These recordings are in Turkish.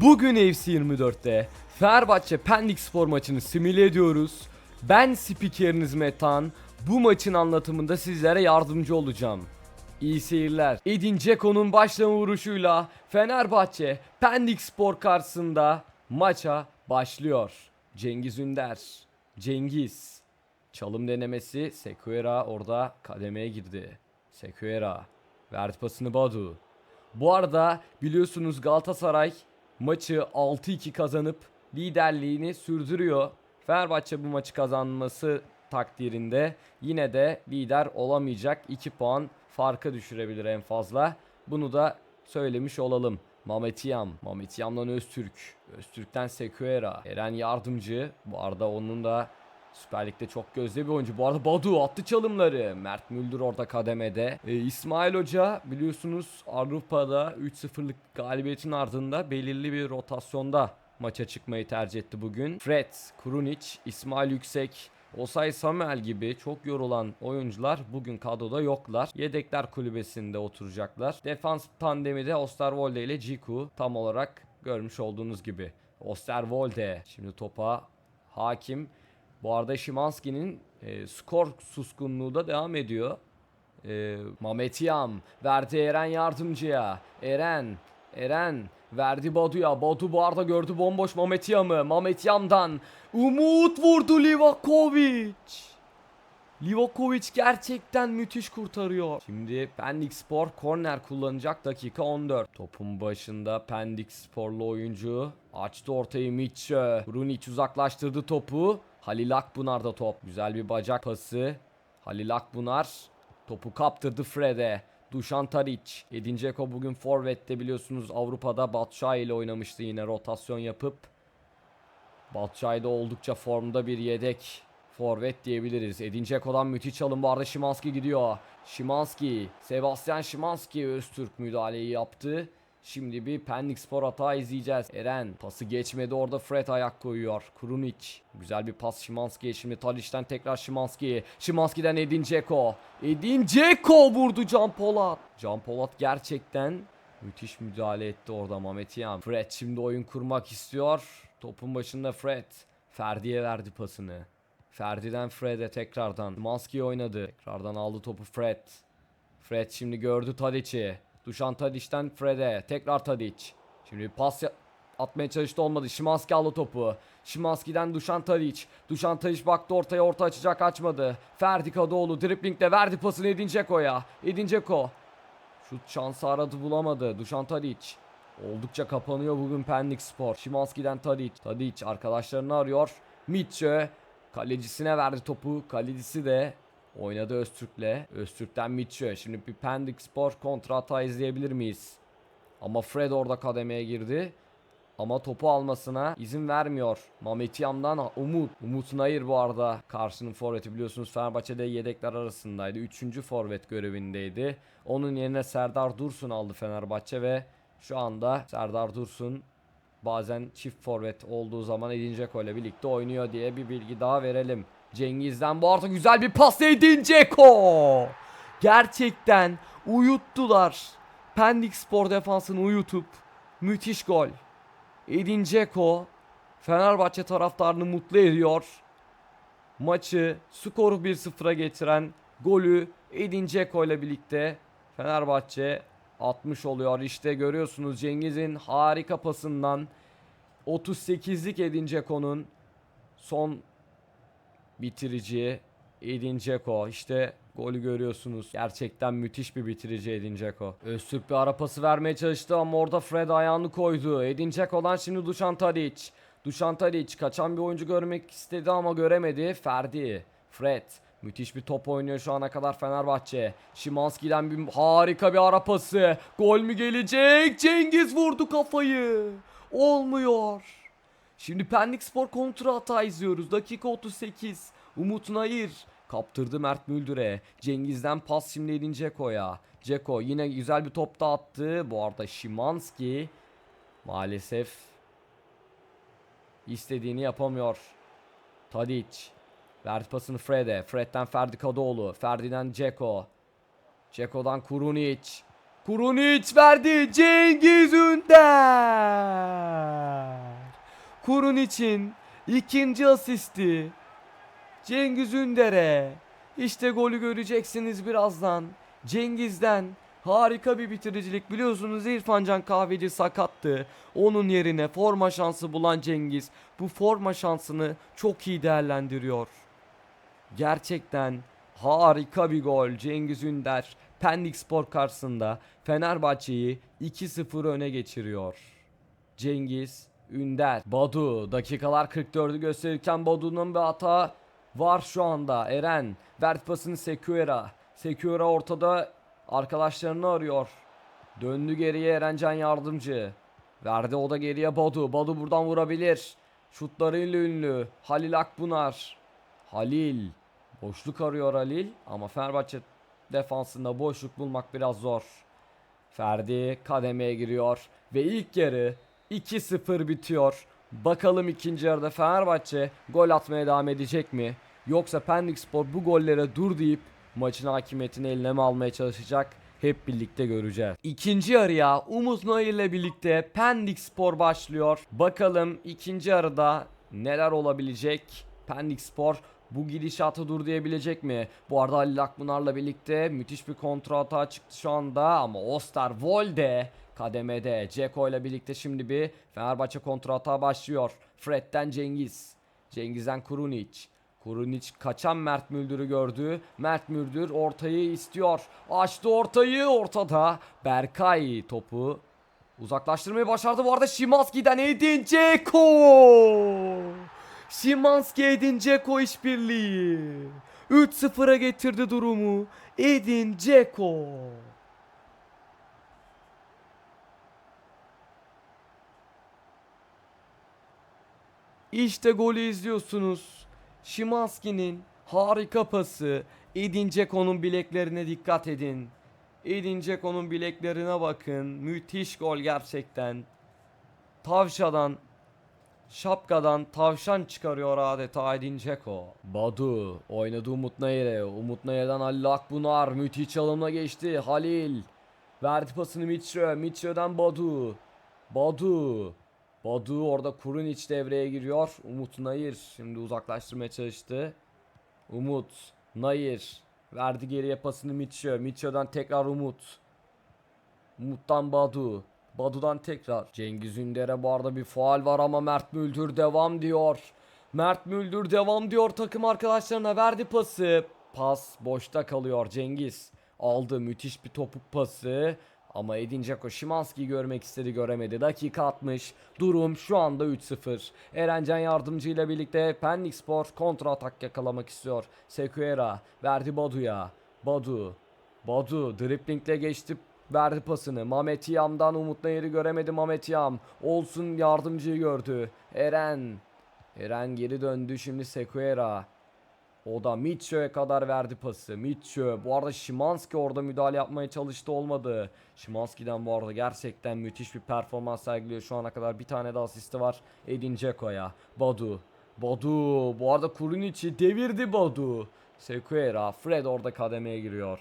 Bugün FC 24'te Fenerbahçe Pendik Spor maçını simüle ediyoruz. Ben spikeriniz Metan. Bu maçın anlatımında sizlere yardımcı olacağım. İyi seyirler. Edin Dzeko'nun başlama vuruşuyla Fenerbahçe Pendik Spor karşısında maça başlıyor. Cengiz Ünder. Cengiz. Çalım denemesi. Sekuera orada kademeye girdi. Sekuera. Verdi pasını Badu. Bu arada biliyorsunuz Galatasaray maçı 6-2 kazanıp liderliğini sürdürüyor. Fenerbahçe bu maçı kazanması takdirinde yine de lider olamayacak. 2 puan farka düşürebilir en fazla. Bunu da söylemiş olalım. Mametiyam, Mametiyam'dan Öztürk, Öztürk'ten Sekuera, Eren Yardımcı. Bu arada onun da Süper Lig'de çok gözde bir oyuncu. Bu arada Badu attı çalımları. Mert Müldür orada kademede. Ee, İsmail Hoca biliyorsunuz Avrupa'da 3-0'lık galibiyetin ardında belirli bir rotasyonda maça çıkmayı tercih etti bugün. Fred, Kurunic, İsmail Yüksek, Osay Samuel gibi çok yorulan oyuncular bugün kadroda yoklar. Yedekler kulübesinde oturacaklar. Defans tandemi de Osterwolde ile Ciku tam olarak görmüş olduğunuz gibi. Osterwolde şimdi topa hakim. Bu arada Şimanski'nin e, skor suskunluğu da devam ediyor. E, Mamet Yam verdi Eren yardımcıya. Eren, Eren verdi Badu'ya. Badu bu arada gördü bomboş Mamet Yam'ı. Mamet Yam'dan Umut vurdu Livakovic. Livakovic gerçekten müthiş kurtarıyor. Şimdi Pendik Spor korner kullanacak dakika 14. Topun başında Pendik Sporlu oyuncu açtı ortayı Mitchell. Brunic uzaklaştırdı topu. Halil Akbunar da top. Güzel bir bacak pası. Halil Akbunar topu kaptırdı Fred'e. Dušan Tadic. Edin Dzeko bugün Forvet'te biliyorsunuz Avrupa'da Batshuayi ile oynamıştı yine rotasyon yapıp. Batshuayi de oldukça formda bir yedek forvet diyebiliriz. Edin Dzeko'dan müthiş çalım vardı. Şimanski gidiyor. Şimanski, Sebastian Şimanski Öztürk müdahaleyi yaptı. Şimdi bir Pendik Spor hata izleyeceğiz. Eren pası geçmedi orada Fred ayak koyuyor. Krunic güzel bir pas Şimanski'ye. Şimdi Tadic'ten tekrar Şimanski. Şimanski'den Edin Dzeko. Edin Dzeko vurdu Can Polat. Can Polat gerçekten müthiş müdahale etti orada Mehmet Yan. Fred şimdi oyun kurmak istiyor. Topun başında Fred. Ferdi'ye verdi pasını. Ferdi'den Fred'e tekrardan. Maski oynadı. Tekrardan aldı topu Fred. Fred şimdi gördü Tadic'i. Dušan Tadic'ten Fred'e. Tekrar Tadic. Şimdi pas ya- atmaya çalıştı olmadı. Şimanski aldı topu. Şimanski'den Dušan Tadic. Dušan Tadic baktı ortaya orta açacak açmadı. Ferdi Kadıoğlu driplingle verdi pasını Edin Dzeko'ya. Edin Dzeko. Şut şansı aradı bulamadı. Dušan Tadic. Oldukça kapanıyor bugün Pendik Spor. Şimanski'den Tadic. Tadic arkadaşlarını arıyor. Mitchell kalecisine verdi topu. Kalecisi de oynadı Öztürk'le. Öztürk'ten Mitchell. Şimdi bir Pendik Spor kontra hata izleyebilir miyiz? Ama Fred orada kademeye girdi. Ama topu almasına izin vermiyor. Mehmet Yam'dan Umut. Umut Nayır bu arada karşının forveti biliyorsunuz Fenerbahçe'de yedekler arasındaydı. Üçüncü forvet görevindeydi. Onun yerine Serdar Dursun aldı Fenerbahçe ve şu anda Serdar Dursun bazen çift forvet olduğu zaman Edin Dzeko ile birlikte oynuyor diye bir bilgi daha verelim. Cengiz'den bu arada güzel bir pas Edin Dzeko. Gerçekten uyuttular. Pendik Spor defansını uyutup müthiş gol. Edin Dzeko Fenerbahçe taraftarını mutlu ediyor. Maçı skoru 1-0'a getiren golü Edin Dzeko ile birlikte Fenerbahçe atmış oluyor. İşte görüyorsunuz Cengiz'in harika pasından 38'lik Edin Dzeko'nun son bitirici Edin Dzeko. İşte golü görüyorsunuz. Gerçekten müthiş bir bitirici Edin Dzeko. Öztürk bir ara pası vermeye çalıştı ama orada Fred ayağını koydu. Edin Dzeko'dan şimdi Dušan Tadic. Dušan Tadic kaçan bir oyuncu görmek istedi ama göremedi. Ferdi. Fred. Müthiş bir top oynuyor şu ana kadar Fenerbahçe. Şimanski'den bir harika bir ara pası. Gol mü gelecek? Cengiz vurdu kafayı. Olmuyor. Şimdi Pendik Spor kontra hata izliyoruz. Dakika 38. Umut Nayır kaptırdı Mert Müldür'e. Cengiz'den pas şimdi Edin Dzeko'ya. Dzeko yine güzel bir top da attı. Bu arada Şimanski maalesef istediğini yapamıyor. Tadic verdi pasını Fred'e. Fred'den Ferdi Kadıoğlu. Ferdi'den Dzeko. Dzeko'dan Kurunic. Kurunic verdi Cengiz Ünder. Kurun için ikinci asisti. Cengiz Ünder'e. İşte golü göreceksiniz birazdan. Cengiz'den harika bir bitiricilik. Biliyorsunuz İrfan Can Kahveci sakattı. Onun yerine forma şansı bulan Cengiz bu forma şansını çok iyi değerlendiriyor. Gerçekten harika bir gol Cengiz Ünder. Pendik Spor karşısında Fenerbahçe'yi 2-0 öne geçiriyor. Cengiz Ünder. Badu dakikalar 44'ü gösterirken Badu'nun bir hata var şu anda. Eren verdi pasını Sekuera. Sekuera ortada arkadaşlarını arıyor. Döndü geriye Erencan yardımcı. Verdi o da geriye Badu. Badu buradan vurabilir. Şutlarıyla ünlü. Halil Akbunar. Halil. Boşluk arıyor Halil ama Fenerbahçe defansında boşluk bulmak biraz zor. Ferdi kademeye giriyor ve ilk yarı 2-0 bitiyor. Bakalım ikinci yarıda Fenerbahçe gol atmaya devam edecek mi? Yoksa Pendik Spor bu gollere dur deyip maçın hakimiyetini eline mi almaya çalışacak? Hep birlikte göreceğiz. İkinci yarıya Umut Nayır ile birlikte Pendik Spor başlıyor. Bakalım ikinci yarıda neler olabilecek? Pendik Spor bu gidişatı dur diyebilecek mi? Bu arada Halil Akpınar'la birlikte müthiş bir kontra hata çıktı şu anda ama Osterwolde kademede Ceko ile birlikte şimdi bir Fenerbahçe kontra hata başlıyor. Fred'den Cengiz. Cengiz'den Kurunic. Kurunic kaçan Mert Müldür'ü gördü. Mert Müldür ortayı istiyor. Açtı ortayı ortada. Berkay topu uzaklaştırmayı başardı. Bu arada Şimanski'den Edin Dzeko. Şimanski Edin Dzeko işbirliği. 3-0'a getirdi durumu. Edin Dzeko. İşte golü izliyorsunuz. Şimanski'nin harika pası. Edin Dzeko'nun bileklerine dikkat edin. Edin Dzeko'nun bileklerine bakın. Müthiş gol gerçekten. Tavşadan Şapkadan tavşan çıkarıyor adeta Edin Dzeko. Badu oynadı Umut Nayır'e. Umut Nayır'dan Halil Akbunar müthiş çalımla geçti. Halil verdi pasını Mitchell. Mitchell'den Badu. Badu. Badu orada Kurunic devreye giriyor. Umut Nayır şimdi uzaklaştırmaya çalıştı. Umut Nayır verdi geriye pasını Mitchell. Mitchell'dan tekrar Umut. Umut'tan Badu. Badu'dan tekrar. Cengiz Ünder'e bu arada bir faal var ama Mert Müldür devam diyor. Mert Müldür devam diyor takım arkadaşlarına verdi pası. Pas boşta kalıyor Cengiz. Aldı müthiş bir topuk pası. Ama Edin Dzeko görmek istedi göremedi. Dakika 60. Durum şu anda 3-0. Erencan yardımcı ile birlikte Pendik Spor kontra atak yakalamak istiyor. Sekuera verdi Badu'ya. Badu. Badu driplingle geçti verdi pasını. Mamet Yam'dan Umut Nayır'ı göremedi Mamet Yam. Olsun yardımcıyı gördü. Eren. Eren geri döndü şimdi Sekuera. O da Mitcho'ya kadar verdi pası. Mitcho. Bu arada Şimanski orada müdahale yapmaya çalıştı olmadı. Şimanski'den bu arada gerçekten müthiş bir performans sergiliyor. Şu ana kadar bir tane de asisti var. Edin Dzeko'ya. Badu. Badu. Bu arada Kurunic'i devirdi Badu. Sekuera. Fred orada kademeye giriyor.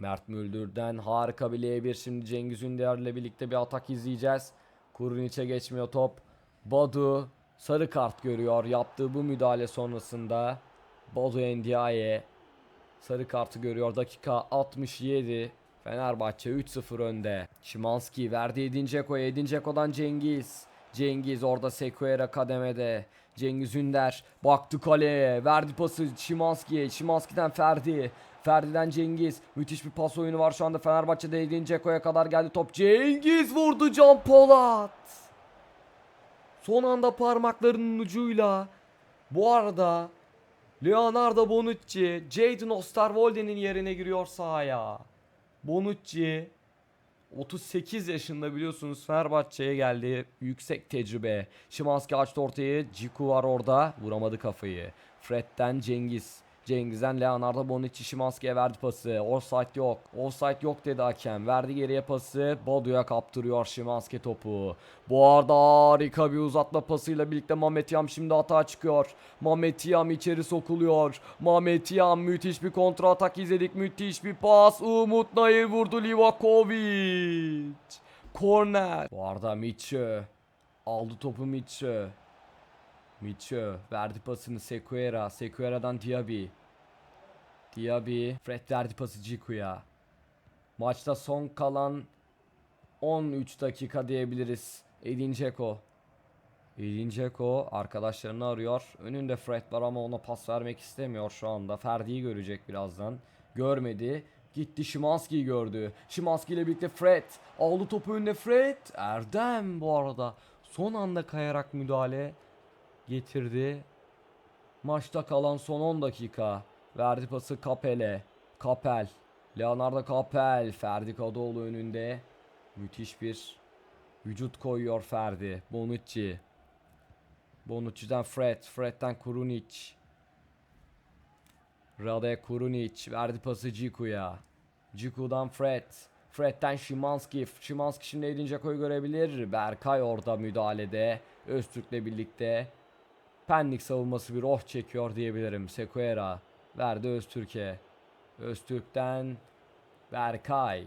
Mert Müldür'den harika bir L1 şimdi Cengiz Ünder birlikte bir atak izleyeceğiz. Kurunic'e geçmiyor top. Badu sarı kart görüyor yaptığı bu müdahale sonrasında. Badu Endiaye sarı kartı görüyor dakika 67. Fenerbahçe 3-0 önde. Şimanski verdi Edin Dzeko'ya. Edin Dzeko'dan Cengiz. Cengiz orada Sekuera kademede. Cengiz Ünder baktı kaleye. Verdi pası Şimanski'ye. Şimanski'den Ferdi. Ferdi'den Cengiz. Müthiş bir pas oyunu var şu anda Fenerbahçe'de. Edin Dzeko'ya kadar geldi top. Cengiz vurdu Can Polat. Son anda parmaklarının ucuyla. Bu arada Leonardo Bonucci, Jadon Osterwolde'nin yerine giriyor sahaya. Bonucci 38 yaşında biliyorsunuz Fenerbahçe'ye geldi. Yüksek tecrübe. Şimanski açtı ortayı. Ciku var orada. Vuramadı kafayı. Fred'den Cengiz. Cengiz'den Leonardo Bonucci Şimanski'ye verdi pası. Offside yok. Offside yok dedi hakem. Verdi geriye pası. Bodu'ya kaptırıyor Şimanski topu. Bu arada harika bir uzatma pasıyla birlikte Mehmet Yam şimdi hata çıkıyor. Mehmet Yam içeri sokuluyor. Mehmet Yam müthiş bir kontra atak izledik. Müthiş bir pas. Umut Nayır vurdu Livakovic. Korner. Bu arada Mitchell. Aldı topu Mitchell. Mitchell verdi pasını Sequeira. Sequeira'dan Diaby. Diaby. Fred verdi pası Ciku'ya. Maçta son kalan 13 dakika diyebiliriz. Edin Dzeko. Edin Dzeko arkadaşlarını arıyor. Önünde Fred var ama ona pas vermek istemiyor şu anda. Ferdi'yi görecek birazdan. Görmedi. Gitti Şimanski'yi gördü. Şimanski ile birlikte Fred. Aldı topu önüne Fred. Erdem bu arada. Son anda kayarak müdahale getirdi. Maçta kalan son 10 dakika. Verdi pası Kapel'e. Kapel. Leonardo Kapel. Ferdi Kadıoğlu önünde. Müthiş bir vücut koyuyor Ferdi. Bonucci. Bonucci'den Fred. Fred'den Kurunic. Rade Kurunic. Verdi pası Ciku'ya. Ciku'dan Fred. Fred'den Şimanski. Şimanski şimdi Edin Dzeko'yu görebilir. Berkay orada müdahalede. Öztürk'le birlikte. Pendik savunması bir oh çekiyor diyebilirim. Sequeira verdi Öztürk'e. Öztürk'ten Berkay.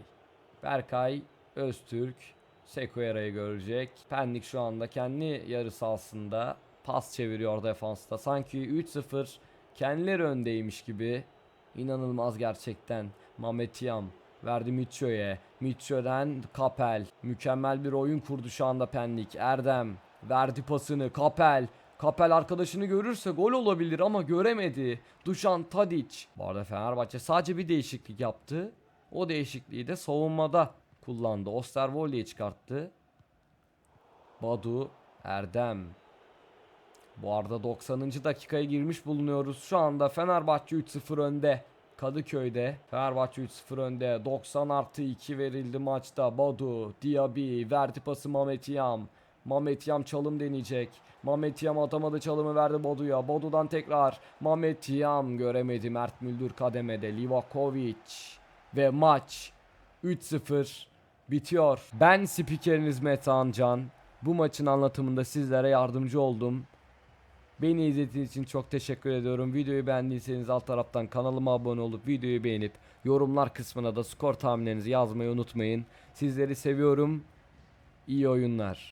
Berkay, Öztürk, Sequeira'yı görecek. Pendik şu anda kendi yarı sahasında pas çeviriyor defansta. Sanki 3-0 kendileri öndeymiş gibi. İnanılmaz gerçekten. Mehmet Yam verdi Mitcho'ya. Mitcho'dan Kapel. Mükemmel bir oyun kurdu şu anda Pendik. Erdem verdi pasını. Kapel. Kapel arkadaşını görürse gol olabilir ama göremedi. Dušan Tadic. Bu arada Fenerbahçe sadece bir değişiklik yaptı. O değişikliği de savunmada kullandı. Osterwolde'yi çıkarttı. Badu, Erdem. Bu arada 90. dakikaya girmiş bulunuyoruz. Şu anda Fenerbahçe 3-0 önde. Kadıköy'de Fenerbahçe 3-0 önde. 90 artı 2 verildi maçta. Badu, Diaby, verdi pası Mehmet Yam. Mehmet Yam çalım deneyecek. Mehmet Yam atamadı çalımı verdi Bodu'ya. Bodu'dan tekrar Mehmet Yam göremedi. Mert Müldür kademede. Livakovic. Ve maç 3-0 bitiyor. Ben spikeriniz Metehan Can. Bu maçın anlatımında sizlere yardımcı oldum. Beni izlediğiniz için çok teşekkür ediyorum. Videoyu beğendiyseniz alt taraftan kanalıma abone olup videoyu beğenip yorumlar kısmına da skor tahminlerinizi yazmayı unutmayın. Sizleri seviyorum. İyi oyunlar.